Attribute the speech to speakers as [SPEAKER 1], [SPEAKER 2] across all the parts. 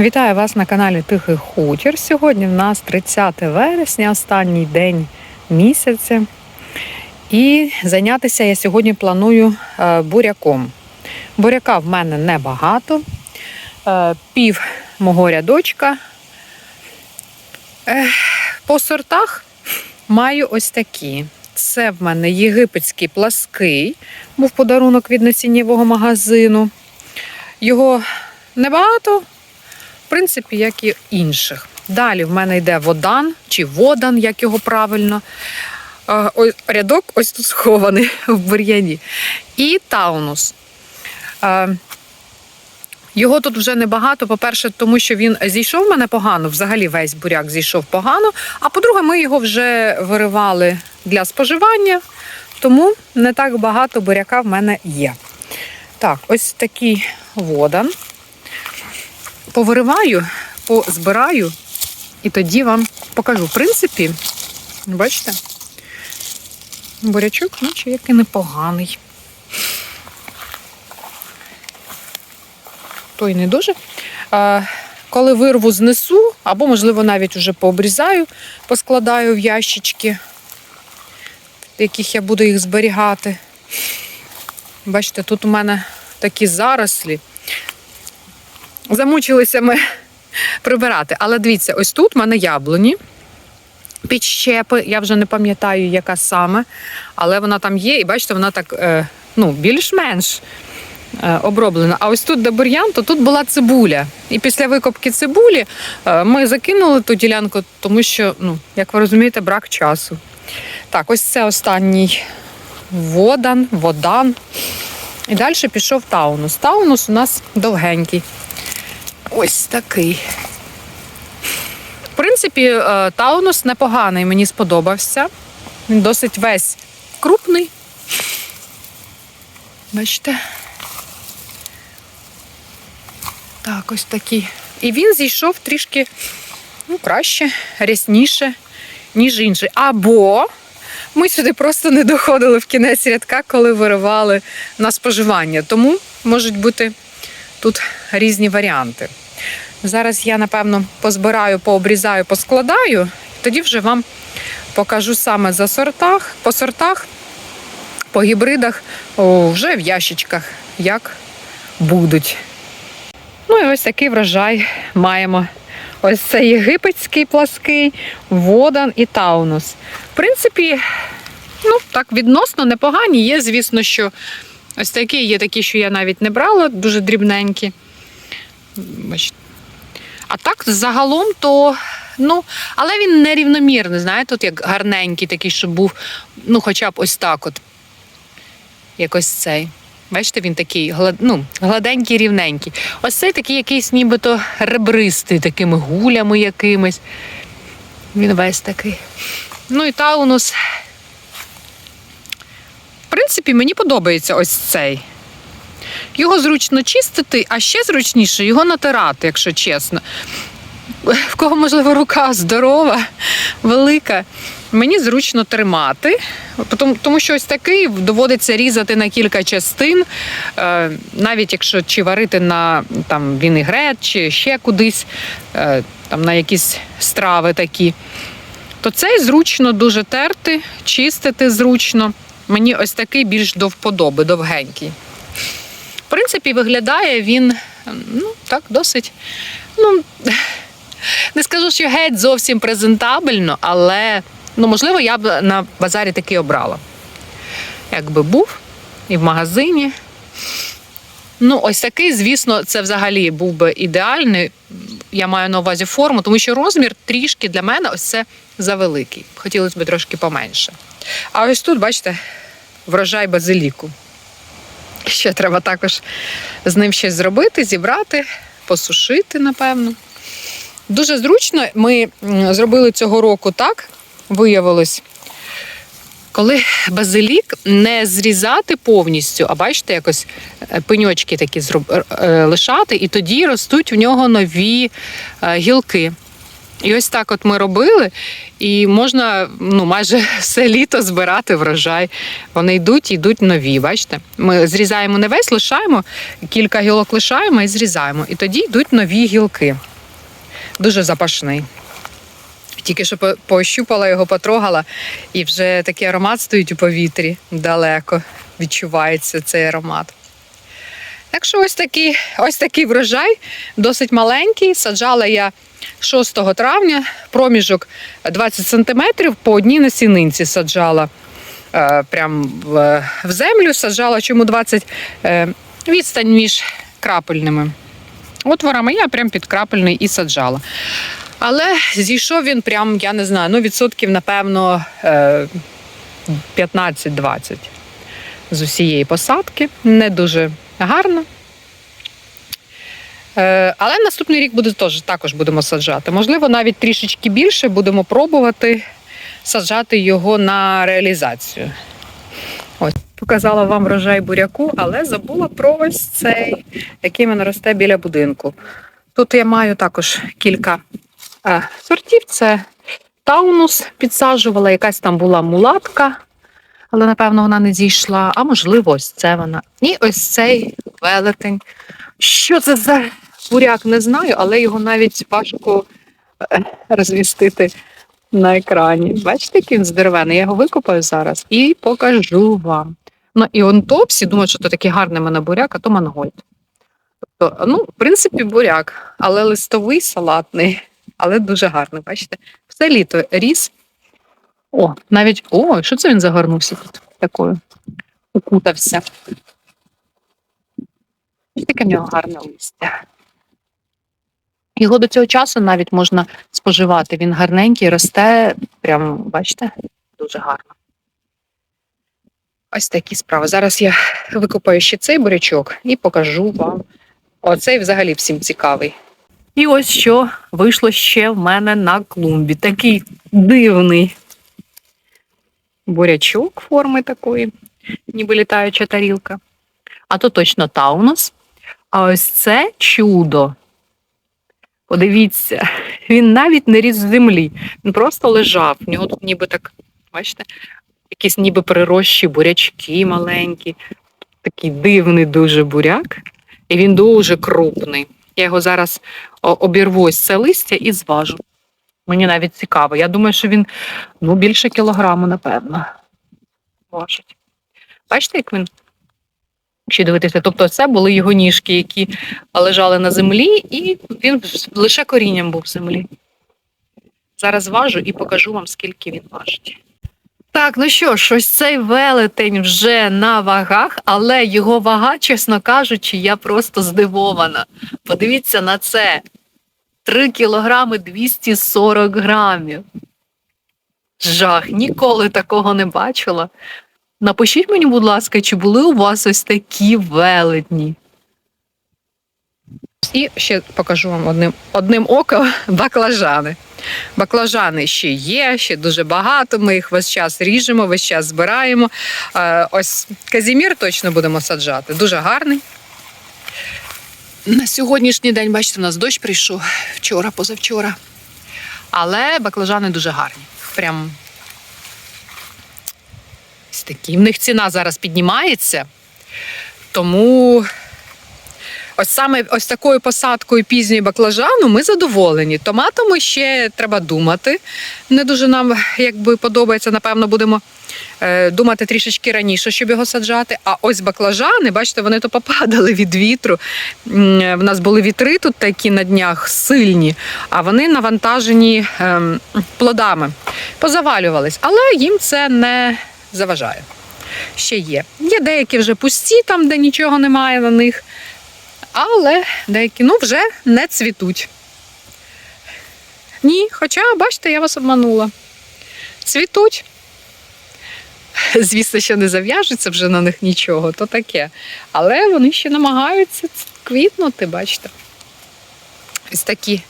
[SPEAKER 1] Вітаю вас на каналі Тихий Хутір. Сьогодні в нас 30 вересня, останній день місяця. І зайнятися я сьогодні планую е, буряком. Буряка в мене небагато. Е, Пів мого рядочка. По сортах маю ось такі. Це в мене єгипетський плаский, був подарунок від насіннєвого магазину. Його небагато, принципі, як і інших. Далі в мене йде водан чи водан, як його правильно. Е, Рядок ось тут схований в бур'яні. І таунус. Е, Його тут вже небагато. По-перше, тому що він зійшов в мене погано, взагалі весь буряк зійшов погано. А по-друге, ми його вже виривали для споживання, тому не так багато буряка в мене є. Так, ось такий водан. Повириваю, позбираю і тоді вам покажу. В принципі, бачите, бурячок, ну, чи який непоганий. Той не дуже. А, коли вирву знесу, або, можливо, навіть вже пообрізаю, поскладаю в ящички, в яких я буду їх зберігати. Бачите, тут у мене такі зарослі. Замучилися ми прибирати. Але дивіться, ось тут в мене яблуні, підщепи. Я вже не пам'ятаю, яка саме, але вона там є, і бачите, вона так е, ну, більш-менш е, оброблена. А ось тут, де бур'ян, то тут була цибуля. І після викопки цибулі е, ми закинули ту ділянку, тому що, ну, як ви розумієте, брак часу. Так, ось це останній водан, водан. І далі пішов таунус. Таунус у нас довгенький. Ось такий. В принципі, е, таунус непоганий, мені сподобався. Він досить весь крупний. Бачите? Так, ось такий. І він зійшов трішки ну, краще, рясніше, ніж інший. Або ми сюди просто не доходили в кінець рядка, коли виривали на споживання. Тому можуть бути тут різні варіанти. Зараз я, напевно, позбираю, пообрізаю, поскладаю, тоді вже вам покажу саме за сортах, по сортах, по гібридах, о, вже в ящичках, як будуть. Ну і ось такий врожай маємо. Ось це єгипетський плаский, водан і таунус. В принципі, ну так відносно непогані. Є, звісно, що ось такі є такі, що я навіть не брала, дуже дрібненькі. А так, загалом, то, ну, але він нерівномірний, знаєте, тут як гарненький такий, щоб був, ну, хоча б ось так от. Якось цей. Бачите, він такий глад, ну, гладенький, рівненький. Ось цей такий якийсь нібито ребристий, такими гулями якимись. Він весь такий. Ну і таунус. В принципі, мені подобається ось цей. Його зручно чистити, а ще зручніше його натирати, якщо чесно. В кого, можливо, рука здорова, велика. Мені зручно тримати, тому, що ось такий доводиться різати на кілька частин, е, навіть якщо чи варити на там, вінегрет, чи ще кудись, е, там, на якісь страви такі. То цей зручно дуже терти, чистити зручно. Мені ось такий більш до вподоби, довгенький. В принципі, виглядає він ну, так, досить. Ну, не скажу, що геть зовсім презентабельно, але ну, можливо, я б на базарі такий обрала. Якби був і в магазині. Ну, ось такий, звісно, це взагалі був би ідеальний. Я маю на увазі форму, тому що розмір трішки для мене ось це завеликий. Хотілося б трошки поменше. А ось тут, бачите, врожай базиліку. Ще треба також з ним щось зробити, зібрати, посушити, напевно. Дуже зручно ми зробили цього року так, виявилось, коли базилік не зрізати повністю, а бачите, якось е, пеньочки такі зроб... е, лишати, і тоді ростуть в нього нові е, гілки. І ось так от ми робили, і можна ну, майже все літо збирати врожай. Вони йдуть, йдуть нові. Бачите? Ми зрізаємо не весь, лишаємо, кілька гілок лишаємо і зрізаємо. І тоді йдуть нові гілки. Дуже запашний. Тільки що пощупала його, потрогала, і вже такий аромат стоїть у повітрі далеко. Відчувається цей аромат. Так що ось такий, ось такий врожай, досить маленький. Саджала я 6 травня, проміжок 20 сантиметрів по одній насінинці саджала е, прям в, землю, саджала чому 20 е, відстань між крапельними отворами. Я прям під крапельний і саджала. Але зійшов він прям, я не знаю, ну відсотків, напевно, е, 15-20 з усієї посадки. Не дуже гарно. Е, Але наступний рік буде теж також будемо саджати. Можливо, навіть трішечки більше будемо пробувати саджати його на реалізацію. Ось показала вам врожай буряку, але забула про ось цей, який мене росте біля будинку. Тут я маю також кілька е, сортів. Це таунус підсаджувала, якась там була мулатка, але напевно вона не зійшла. А можливо, ось це вона. І ось цей велетень. Що це за буряк, не знаю, але його навіть важко е, розмістити на екрані. Бачите, який він здоровений? Я його викопаю зараз і покажу вам. Ну і он то всі думають, що це такий гарний мене буряк, а то мангольд. Тобто, ну, в принципі, буряк, але листовий, салатний, але дуже гарний. Бачите? Все літо ріс. О, навіть о, що це він загорнувся тут такою? Укутався. Таке в нього гарне листя. Його до цього часу навіть можна споживати. Він гарненький, росте, прям, бачите, дуже гарно. Ось такі справи. Зараз я викопаю ще цей бурячок і покажу вам. Оцей взагалі всім цікавий. І ось що вийшло ще в мене на клумбі. Такий дивний бурячок форми такої, ніби літаюча тарілка. А то точно таунус. А ось це чудо. Подивіться, він навіть не ріс з землі. Він просто лежав. В нього тут ніби так, бачите, якісь ніби прирощі бурячки маленькі. Такий дивний дуже буряк. І він дуже крупний. Я його зараз обірву ось це листя і зважу. Мені навіть цікаво. Я думаю, що він ну, більше кілограму, напевно, важить. Бачите, як він? Якщо дивитися, тобто це були його ніжки, які лежали на землі, і він лише корінням був в землі. Зараз важу і покажу вам, скільки він важить. Так, ну що ж, ось цей велетень вже на вагах, але його вага, чесно кажучи, я просто здивована. Подивіться на це. 3 кілограми 240 грамів. Жах, ніколи такого не бачила. Напишіть мені, будь ласка, чи були у вас ось такі велетні? І ще покажу вам одним, одним оком баклажани. Баклажани ще є, ще дуже багато. Ми їх весь час ріжемо, весь час збираємо. Е, ось казімір точно будемо саджати. Дуже гарний. На сьогоднішній день, бачите, у нас дощ прийшов вчора, позавчора. Але баклажани дуже гарні. Прям ось такі. В них ціна зараз піднімається. Тому ось саме ось такою посадкою пізньої баклажану ми задоволені. Томатами ще треба думати. Не дуже нам якби подобається. Напевно, будемо думати трішечки раніше, щоб його саджати. А ось баклажани, бачите, вони то попадали від вітру. М, В нас були вітри тут такі на днях сильні, а вони навантажені ем, плодами, позавалювались, але їм це не заважає. Ще є. Є деякі вже пусті, там, де нічого немає на них. Але деякі ну, вже не цвітуть. Ні, хоча, бачите, я вас обманула. Цвітуть. Звісно, що не зав'яжеться вже на них нічого, то таке. Але вони ще намагаються квітнути, бачите. Ось такі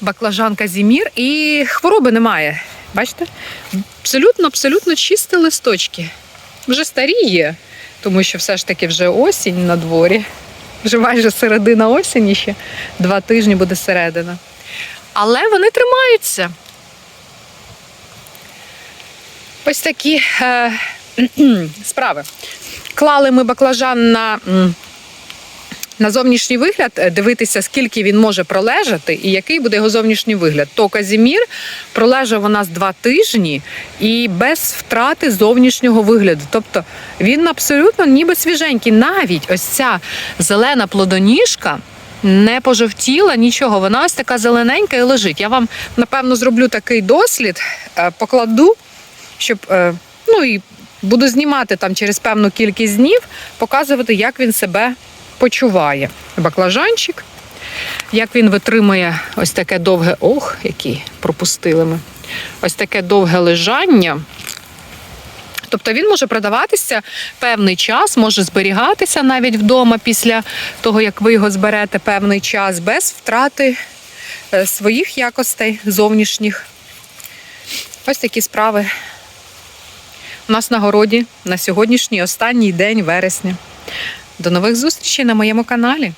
[SPEAKER 1] баклажан Казімір і хвороби немає. Бачите? Абсолютно, абсолютно чисті листочки. Вже старі є, тому що все ж таки вже осінь на дворі. Вже майже середина осені ще, два тижні буде середина. але вони тримаються. Ось такі е, справи. Клали ми баклажан на, на зовнішній вигляд, е, дивитися, скільки він може пролежати і який буде його зовнішній вигляд. То Казімір пролежав у нас два тижні і без втрати зовнішнього вигляду. Тобто він абсолютно ніби свіженький. Навіть ось ця зелена плодоніжка. Не пожовтіла нічого, вона ось така зелененька і лежить. Я вам напевно зроблю такий дослід, е, покладу, щоб е, ну і буду знімати там через певну кількість днів, показувати, як він себе почуває. Баклажанчик, як він витримує ось таке довге, ох, який пропустили ми. Ось таке довге лежання. Тобто він може продаватися певний час, може зберігатися навіть вдома після того, як ви його зберете певний час, без втрати е, своїх якостей зовнішніх. Ось такі справи нас на городі на сьогоднішній останній день вересня. До нових зустрічей на моєму каналі.